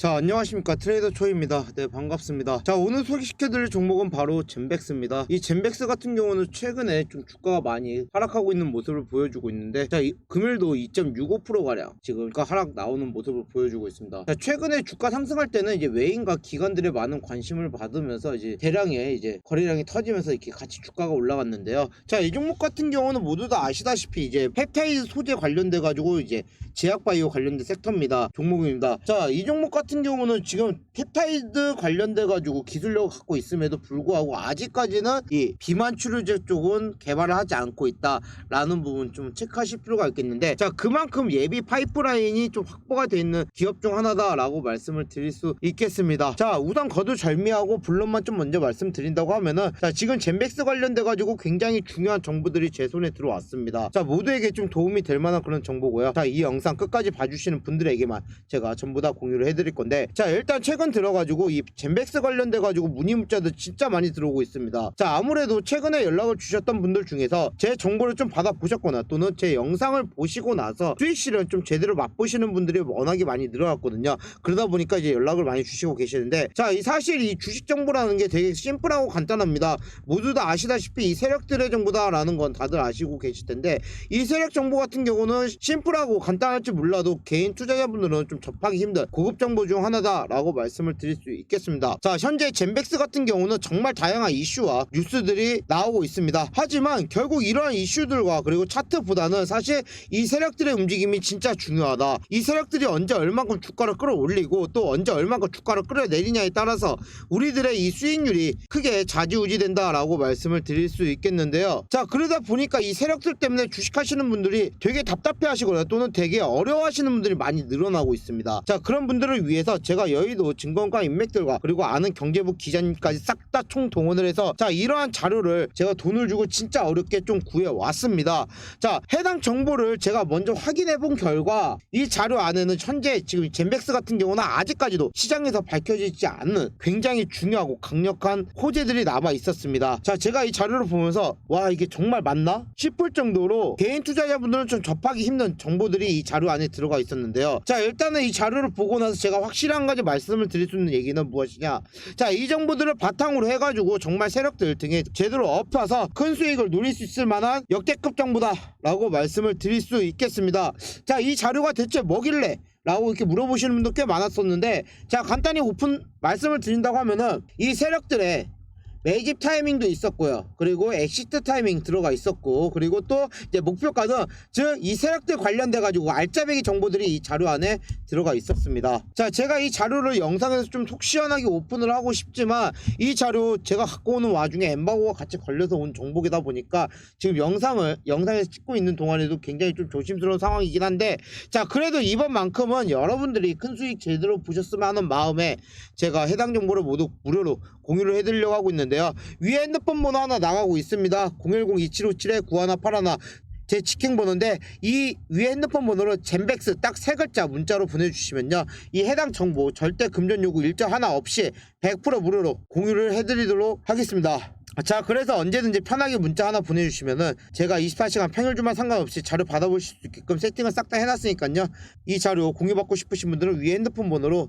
자 안녕하십니까. 트레이더 초입니다. 네 반갑습니다. 자 오늘 소개시켜드릴 종목은 바로 젠백스입니다. 이 젠백스 같은 경우는 최근에 좀 주가가 많이 하락하고 있는 모습을 보여주고 있는데 자 이- 금일도 2.65% 가량 지금 가 하락 나오는 모습을 보여주고 있습니다. 자 최근에 주가 상승할 때는 이제 외인과 기관들의 많은 관심을 받으면서 이제 대량의 이제 거래량이 터지면서 이렇게 같이 주가가 올라갔는데요. 자 이 종목 같은 경우는 모두 다 아시다시피 이제 펩타이드 소재 관련돼 가지고 이제 제약바이오 관련된 섹터입니다. 종목입니다. 자, 이 종목 같은 경우는 지금 펩타이드 관련돼 가지고 기술력을 갖고 있음에도 불구하고 아직까지는 이 비만 치료제 쪽은 개발을 하지 않고 있다라는 부분 좀 체크하실 필요가 있겠는데 자, 그만큼 예비 파이프라인이 좀 확보가 돼 있는 기업 중 하나다라고 말씀을 드릴 수 있겠습니다. 자, 우선 거두절미하고 본론만 좀 먼저 말씀드린다고 하면은 자, 지금 젠백스 관련돼 가지고 굉장히 중요한 정보들이 제 손에 들어왔습니다. 자, 모두에게 좀 도움이 될 만한 그런 정보고요. 자, 이 영상 끝까지 봐주시는 분들에게만 제가 전부 다 공유를 해드릴 건데, 자, 일단 최근 들어가지고 이 젠백스 관련돼 가지고 문의 문자도 진짜 많이 들어오고 있습니다. 자, 아무래도 최근에 연락을 주셨던 분들 중에서 제 정보를 좀 받아보셨거나 또는 제 영상을 보시고 나서 수익 실현 좀 제대로 맛보시는 분들이 워낙에 많이 늘어났거든요. 그러다 보니까 이제 연락을 많이 주시고 계시는데, 자, 이 사실 이 주식 정보라는 게 되게 심플하고 간단합니다. 모두 다 아시다시피 이 세력들의 정보다라는 건 다들 아시고 계실 텐데 이 세력 정보 같은 경우는 심플하고 간단할지 몰라도 개인 투자자분들은 좀 접하기 힘든 고급 정보 중 하나다라고 말씀을 드릴 수 있겠습니다. 자 현재 젠백스 같은 경우는 정말 다양한 이슈와 뉴스들이 나오고 있습니다. 하지만 결국 이러한 이슈들과 그리고 차트보다는 사실 이 세력들의 움직임이 진짜 중요하다. 이 세력들이 언제 얼만큼 주가를 끌어올리고 또 언제 얼만큼 주가를 끌어내리냐에 따라서 우리들의 이 수익률이 크게 좌지우지된다라고 말씀을 드릴 수 있겠는데요. 자 그러다 보니까 이 세력들 때문에 주식하시는 분들이 되게 답답해 하시거나 또는 되게 어려워하시는 분들이 많이 늘어나고 있습니다. 자 그런 분들을 위해 서 제가 여의도 증권가 인맥들과 그리고 아는 경제부 기자님까지 싹 다 총동원을 해서 자 이러한 자료를 제가 돈을 주고 진짜 어렵게 좀 구해 왔습니다. 자 해당 정보를 제가 먼저 확인해 본 결과 이 자료 안에는 현재 지금 젠백스 같은 경우는 아직까지도 시장에서 밝혀지지 않는 굉장히 중요하고 강력한 호재들이 남아 있었습니다. 자 제가 이 자료를 보면서 와 이게 정말 맞나 싶을 정도로 개인 투자자분들은 좀 접하기 힘든 정보들이 이 자료 안에 들어가 있었는데요. 자 일단은 이 자료를 보고 나서 제가 확실한 가지 말씀을 드릴 수 있는 얘기는 무엇이냐 자 이 정보들을 바탕으로 해가지고 정말 세력들 등에 제대로 엎어서 큰 수익을 노릴 수 있을 만한 역대급 정보다 라고 말씀을 드릴 수 있겠습니다. 자 이 자료가 대체 뭐길래 라고 이렇게 물어보시는 분도 꽤 많았었는데 자 간단히 오픈 말씀을 드린다고 하면은 이 세력들의 매집 타이밍도 있었고요. 그리고 엑시트 타이밍 들어가 있었고, 그리고 또 이제 목표가는 즉 이 세력들 관련돼 가지고 알짜배기 정보들이 이 자료 안에 들어가 있었습니다. 자, 제가 이 자료를 영상에서 좀 속 시원하게 오픈을 하고 싶지만 이 자료 제가 갖고 오는 와중에 엠바고가 같이 걸려서 온 정보이다 보니까 지금 영상을 영상에서 찍고 있는 동안에도 굉장히 좀 조심스러운 상황이긴 한데 자, 그래도 이번만큼은 여러분들이 큰 수익 제대로 보셨으면 하는 마음에 제가 해당 정보를 모두 무료로 공유를 해드리려고 하고 있는데요. 위에 핸드폰 번호 하나 나가고 있습니다. 010-2757-9181. 제 직행 번호인데 이 위에 핸드폰 번호로 젠백스 딱 세 글자 문자로 보내주시면요 이 해당 정보 절대 금전 요구 일자 하나 없이 100% 무료로 공유를 해드리도록 하겠습니다. 자 그래서 언제든지 편하게 문자 하나 보내주시면은 제가 24시간 평일 주말 상관없이 자료 받아보실 수 있게끔 세팅을 싹 다 해놨으니까요 이 자료 공유받고 싶으신 분들은 위에 핸드폰 번호로